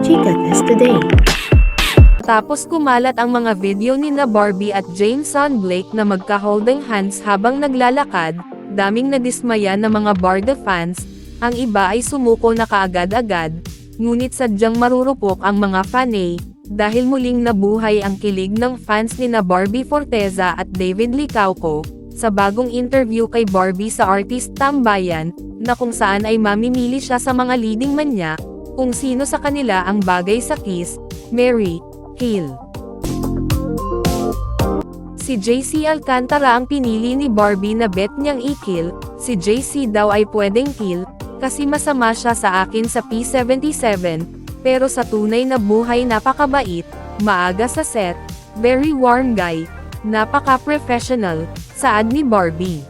Chica Test Today. Tapos kumalat ang mga video ni na Barbie at Jameson Blake na magka-holding hands habang naglalakad, daming nadismaya na mga Barda fans, ang iba ay sumuko na kaagad-agad, ngunit sadyang marurupok ang mga fanay, dahil muling nabuhay ang kilig ng fans ni na Barbie Forteza at David Licauco, sa bagong interview kay Barbie sa Artist Tambayan, na kung saan ay mamimili siya sa mga leading man niya, kung sino sa kanila ang bagay sa Kiss, Mary, Kill. Si JC Alcantara ang pinili ni Barbie na bet niyang i-kill, si JC daw ay pwedeng kill, kasi masama siya sa akin sa P77, pero sa tunay na buhay napakabait, maaga sa set, very warm guy, napaka-professional, saad ni Barbie.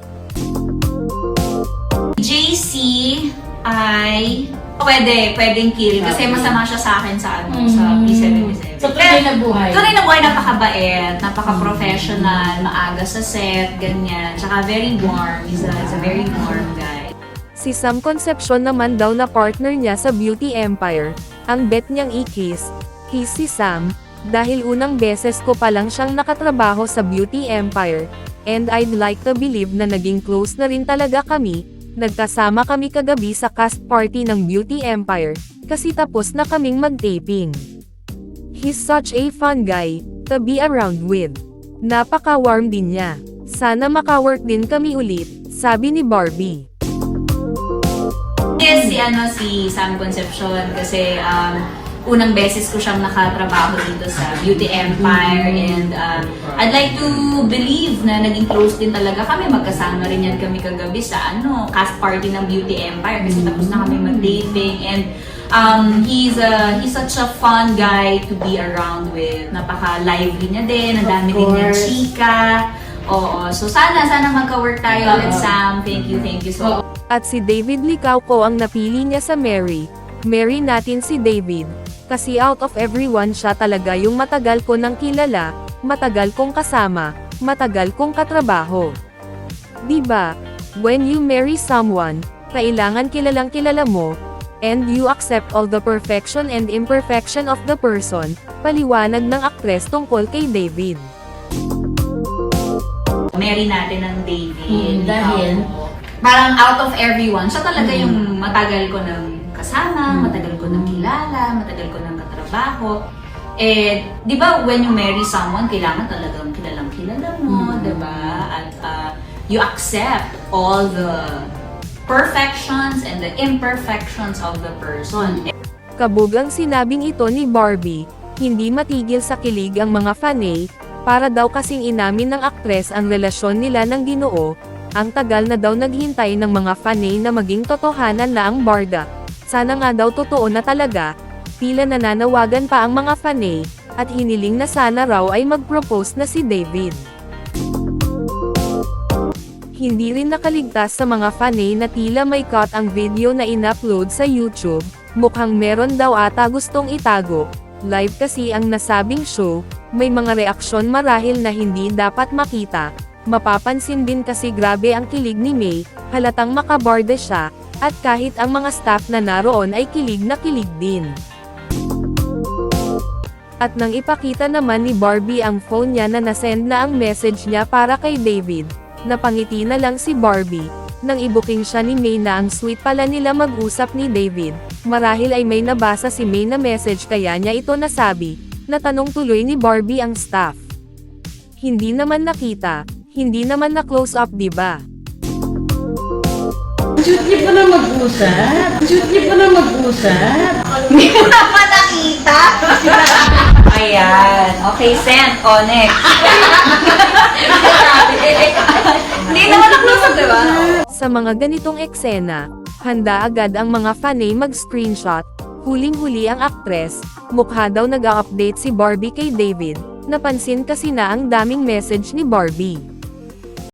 JC ay pwede, pwedeng kill kasi masama siya sa akin sa ano, sa P77. Sa tunay na buhay. Tunay na buhay, napakabait, napaka-professional, maaga sa set, ganyan. Tsaka very warm. He's a, he's a very warm guy. Si Sam Concepcion naman daw na partner niya sa Beauty Empire, ang bet niyang i-kiss, kiss si Sam, dahil unang beses ko pa lang siyang nakatrabaho sa Beauty Empire, and I'd like to believe na naging close na rin talaga kami, nagkasama kami kagabi sa cast party ng Beauty Empire, kasi tapos na kaming mag-taping. He's such a fun guy, to be around with. Napaka-warm din niya. Sana makawork din kami ulit, sabi ni Barbie. Yes, si ano, si Sam Concepcion kasi um, unang beses ko siyang nakatrabaho dito sa Beauty Empire and um, I'd like to believe na naging close din talaga kami. Magkasama rin yan kami kagabi sa ano, cast party ng Beauty Empire kasi tapos na kami mag-taping and um, he's a, he's such a fun guy to be around with. Napaka-lively niya din, ang dami din niya chika. Oo, so sana, sana magka-work tayo ulit. Sam. Thank you, thank you so much. At si David Licauco ang napili niya sa Mary. Mary natin si David. Kasi out of everyone siya talaga yung matagal ko nang kilala, matagal kong kasama, matagal kong katrabaho. 'Di ba? When you marry someone, kailangan kilalang kilala mo, and you accept all the perfection and imperfection of the person, paliwanag ng aktres tungkol kay David. Mary natin ng David. Mm, dahil? Ikaw, Parang out of everyone, siya talaga yung matagal ko ng kasama, matagal ko ng kilala, matagal ko ng katrabaho. Eh, di ba when you marry someone, kailangan talagang kilalang kilala mo, di ba? At uh, you accept all the perfections and the imperfections of the person. Kabugang sinabing ito ni Barbie, hindi matigil sa kilig ang mga fanay, para daw kasing inamin ng aktres ang relasyon nila ng ginoo, ang tagal na daw naghintay ng mga fanay na maging totohanan na ang barda. Sana nga daw totoo na talaga, tila nananawagan pa ang mga fanay, at hiniling na sana raw ay mag-propose na si David. Hindi rin nakaligtas sa mga fanay na tila may cut ang video na in-upload sa YouTube, mukhang meron daw ata gustong itago. Live kasi ang nasabing show, may mga reaksyon marahil na hindi dapat makita. Mapapansin din kasi grabe ang kilig ni May, halatang makabarda siya, at kahit ang mga staff na naroon ay kilig na kilig din. At nang ipakita naman ni Barbie ang phone niya na nasend na ang message niya para kay David, napangiti na lang si Barbie, nang ibuking siya ni May na ang sweet pala nila mag-usap ni David, marahil ay may nabasa si May na message kaya niya ito nasabi, natanong tuloy ni Barbie ang staff. Hindi naman nakita, hindi naman na close up 'di ba? Shoot niyo pa na mag-usap. Shoot niyo pa na mag-usap. Hindi mo naman nakita. Ayan. Okay, send. O, next. Hindi naman up, di ba? Sa mga ganitong eksena, handa agad ang mga fanay mag-screenshot, huling-huli ang aktres, mukha daw nag-update si Barbie kay David, napansin kasi na ang daming message ni Barbie.